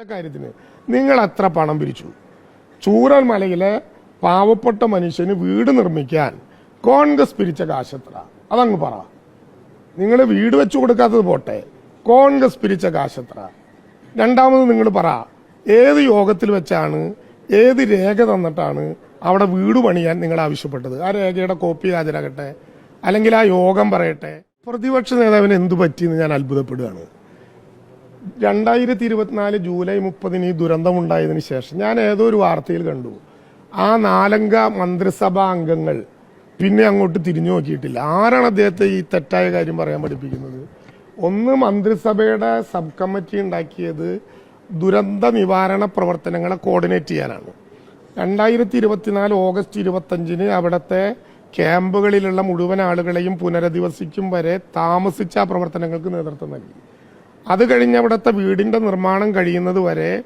കാര്യത്തിന്. നിങ്ങൾ അത്ര പണം പിരിച്ചു. ചൂരൽ മലയിലെ പാവപ്പെട്ട മനുഷ്യന് വീട് നിർമ്മിക്കാൻ കോൺഗ്രസ് പിരിച്ച കാശ് എത്ര അതങ്ങ് പറ. നിങ്ങൾ വീട് വെച്ചു കൊടുക്കാത്തത് പോട്ടെ. കോൺഗ്രസ് പിരിച്ച കാശ് എത്ര രണ്ടാമത് നിങ്ങൾ പറ. ഏത് യോഗത്തിൽ വെച്ചാണ് ഏത് രേഖ തന്നിട്ടാണ് അവിടെ വീട് പണിയാൻ നിങ്ങൾ ആവശ്യപ്പെട്ടത്? ആ രേഖയുടെ കോപ്പി ഹാജരാകട്ടെ. അല്ലെങ്കിൽ ആ യോഗം പറയട്ടെ. പ്രതിപക്ഷ നേതാവിന് എന്തു പറ്റിയെന്ന് ഞാൻ അത്ഭുതപ്പെടുകയാണ്. രണ്ടായിരത്തി ഇരുപത്തിനാല് ജൂലൈ മുപ്പതിന് ഈ ദുരന്തമുണ്ടായതിന് ശേഷം ഞാൻ ഏതോ ഒരു വാർത്തയിൽ കണ്ടു. ആ നാലംഗ മന്ത്രിസഭാ അംഗങ്ങൾ പിന്നെ അങ്ങോട്ട് തിരിഞ്ഞു നോക്കിയിട്ടില്ല. ആരാണ് അദ്ദേഹത്തെ ഈ തെറ്റായ കാര്യം പറയാൻ പഠിപ്പിക്കുന്നത്? ഒന്ന് മന്ത്രിസഭയുടെ സബ് കമ്മിറ്റി ഉണ്ടാക്കിയത് ദുരന്ത നിവാരണ പ്രവർത്തനങ്ങളെ കോർഡിനേറ്റ് ചെയ്യാനാണ്. രണ്ടായിരത്തി ഇരുപത്തിനാല് ഓഗസ്റ്റ് ഇരുപത്തഞ്ചിന് അവിടുത്തെ ക്യാമ്പുകളിലുള്ള മുഴുവൻ ആളുകളെയും പുനരധിവസിക്കും വരെ താമസിച്ച പ്രവർത്തനങ്ങൾക്ക് നേതൃത്വം നൽകി. അത് കഴിഞ്ഞ് അവിടുത്തെ വീടിന്റെ നിർമ്മാണം കഴിയുന്നത് വരെ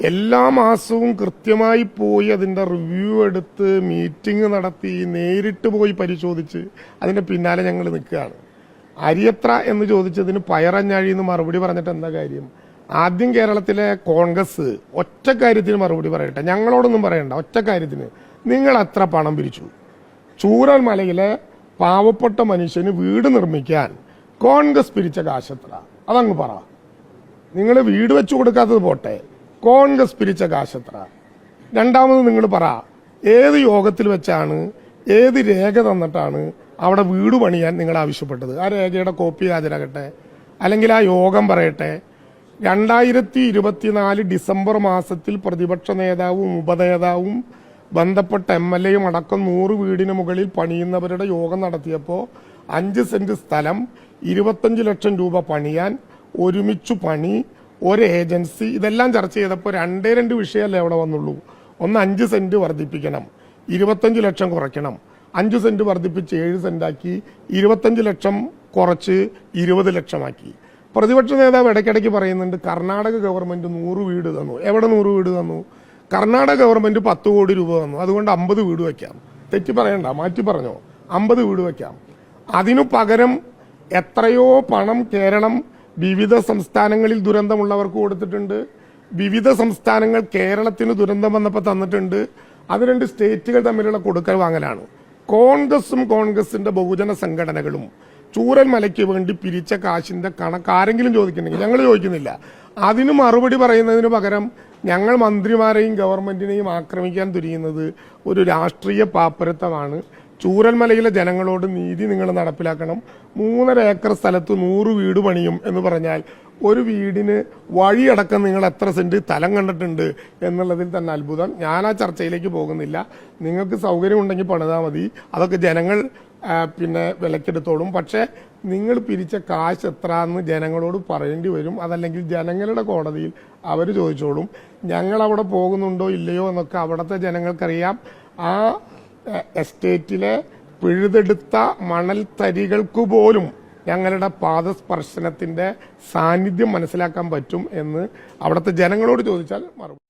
എല്ലാ മാസവും കൃത്യമായി പോയി അതിന്റെ റിവ്യൂ എടുത്ത് മീറ്റിംഗ് നടത്തി നേരിട്ട് പോയി പരിശോധിച്ച് അതിന്റെ പിന്നാലെ ഞങ്ങൾ നിൽക്കുകയാണ്. അരിയത്ര എന്ന് ചോദിച്ചതിന് പയറഞ്ഞാഴി എന്ന് മറുപടി പറഞ്ഞിട്ട് എന്താ കാര്യം? ആദ്യം കേരളത്തിലെ കോൺഗ്രസ് ഒറ്റ കാര്യത്തിന് മറുപടി പറയട്ടെ. ഞങ്ങളോടൊന്നും പറയണ്ട ഒറ്റ കാര്യത്തിന്. നിങ്ങൾ അത്ര പണം പിരിച്ചു. ചൂരൽ മലയിലെ പാവപ്പെട്ട മനുഷ്യന് വീട് നിർമ്മിക്കാൻ കോൺഗ്രസ് പിരിച്ച കാശെത്ര അതങ്ങ് പറ. നിങ്ങൾ വീട് വെച്ചു കൊടുക്കാത്തത് പോട്ടെ. കോൺഗ്രസ് പിരിച്ച കാശത്ര. രണ്ടാമത് നിങ്ങൾ പറ ഏത് യോഗത്തിൽ വെച്ചാണ് ഏത് രേഖ തന്നിട്ടാണ് അവിടെ വീട് പണിയാൻ നിങ്ങൾ ആവശ്യപ്പെട്ടത്? ആ രേഖയുടെ കോപ്പി ഹാജരാകട്ടെ. അല്ലെങ്കിൽ ആ യോഗം പറയട്ടെ. രണ്ടായിരത്തി ഇരുപത്തിനാല് ഡിസംബർ മാസത്തിൽ പ്രതിപക്ഷ നേതാവും ഉപനേതാവും ബന്ധപ്പെട്ട എം എൽ എയും അടക്കം നൂറ് വീടിന് മുകളിൽ പണിയുന്നവരുടെ യോഗം നടത്തിയപ്പോൾ അഞ്ച് സെന്റ് സ്ഥലം ഇരുപത്തഞ്ച് ലക്ഷം രൂപ പണിയാൻ ഒരുമിച്ചു പണി ഒരു ഏജൻസി ഇതെല്ലാം ചർച്ച ചെയ്തപ്പോൾ രണ്ടേ രണ്ട് വിഷയമല്ലേ അവിടെ വന്നുള്ളൂ. ഒന്ന് അഞ്ച് സെന്റ് വർദ്ധിപ്പിക്കണം ഇരുപത്തഞ്ച് ലക്ഷം കുറയ്ക്കണം. അഞ്ച് സെന്റ് വർദ്ധിപ്പിച്ച് ഏഴ് സെന്റാക്കി ഇരുപത്തഞ്ച് ലക്ഷം കുറച്ച് ഇരുപത് ലക്ഷമാക്കി. പ്രതിപക്ഷ നേതാവ് ഇടയ്ക്കിടയ്ക്ക് പറയുന്നുണ്ട് കർണാടക ഗവൺമെന്റ് നൂറ് വീട് തന്നു. എവിടെ നൂറ് വീട് തന്നു? കർണാടക ഗവൺമെന്റ് പത്ത് കോടി രൂപ തന്നു. അതുകൊണ്ട് അമ്പത് വീട് വയ്ക്കാം തെറ്റി പറയണ്ട മാറ്റി പറഞ്ഞോ. അമ്പത് വീട് വയ്ക്കാം അതിനു പകരം എത്രയോ പണം കേരളം വിവിധ സംസ്ഥാനങ്ങളിൽ ദുരന്തമുള്ളവർക്ക് കൊടുത്തിട്ടുണ്ട്. വിവിധ സംസ്ഥാനങ്ങൾ കേരളത്തിന് ദുരന്തം വന്നപ്പോൾ തന്നിട്ടുണ്ട്. അത് രണ്ട് സ്റ്റേറ്റുകൾ തമ്മിലുള്ള കൊടുക്കൽ വാങ്ങലാണ്. കോൺഗ്രസും കോൺഗ്രസിന്റെ ബഹുജന സംഘടനകളും ചൂരൽ മലയ്ക്ക് വേണ്ടി പിരിച്ച കാശിന്റെ കണക്ക് ആരെങ്കിലും ചോദിക്കുന്നുണ്ടെങ്കിൽ ഞങ്ങൾ ചോദിക്കുന്നില്ല. അതിന് മറുപടി പറയുന്നതിന് പകരം ഞങ്ങൾ മന്ത്രിമാരെയും ഗവൺമെന്റിനെയും ആക്രമിക്കാൻ തുനിയുന്നത് ഒരു രാഷ്ട്രീയ പാപ്പരത്വമാണ്. ചൂരൽമലയിലെ ജനങ്ങളോട് നീതി നിങ്ങൾ നടപ്പിലാക്കണം. മൂന്നര ഏക്കർ സ്ഥലത്ത് നൂറ് വീട് പണിയും എന്ന് പറഞ്ഞാൽ ഒരു വീടിന് വഴിയടക്കം നിങ്ങൾ എത്ര സെന്റ് സ്ഥലം കണ്ടിട്ടുണ്ട് എന്നുള്ളതിൽ തന്നെ അത്ഭുതം. ഞാൻ ആ ചർച്ചയിലേക്ക് പോകുന്നില്ല. നിങ്ങൾക്ക് സൗകര്യമുണ്ടെങ്കിൽ പണിതാൽ മതി. അതൊക്കെ ജനങ്ങൾ പിന്നെ വിലക്കെടുത്തോളും. പക്ഷേ നിങ്ങൾ പിരിച്ച കാശ് എത്ര എന്ന് ജനങ്ങളോട് പറയേണ്ടി വരും. അതല്ലെങ്കിൽ ജനങ്ങളുടെ കോടതിയിൽ അവർ ചോദിച്ചോളും. ഞങ്ങൾ അവിടെ പോകുന്നുണ്ടോ ഇല്ലയോ എന്നൊക്കെ അവിടുത്തെ ജനങ്ങൾക്കറിയാം. ആ എസ്റ്റേറ്റിലെ പിഴുതെടുത്ത മണൽത്തരികൾക്കു പോലും ഞങ്ങളുടെ പാദസ്പർശനത്തിന്റെ സാന്നിധ്യം മനസ്സിലാക്കാൻ പറ്റും എന്ന് അവിടുത്തെ ജനങ്ങളോട് ചോദിച്ചാൽ മറുപടി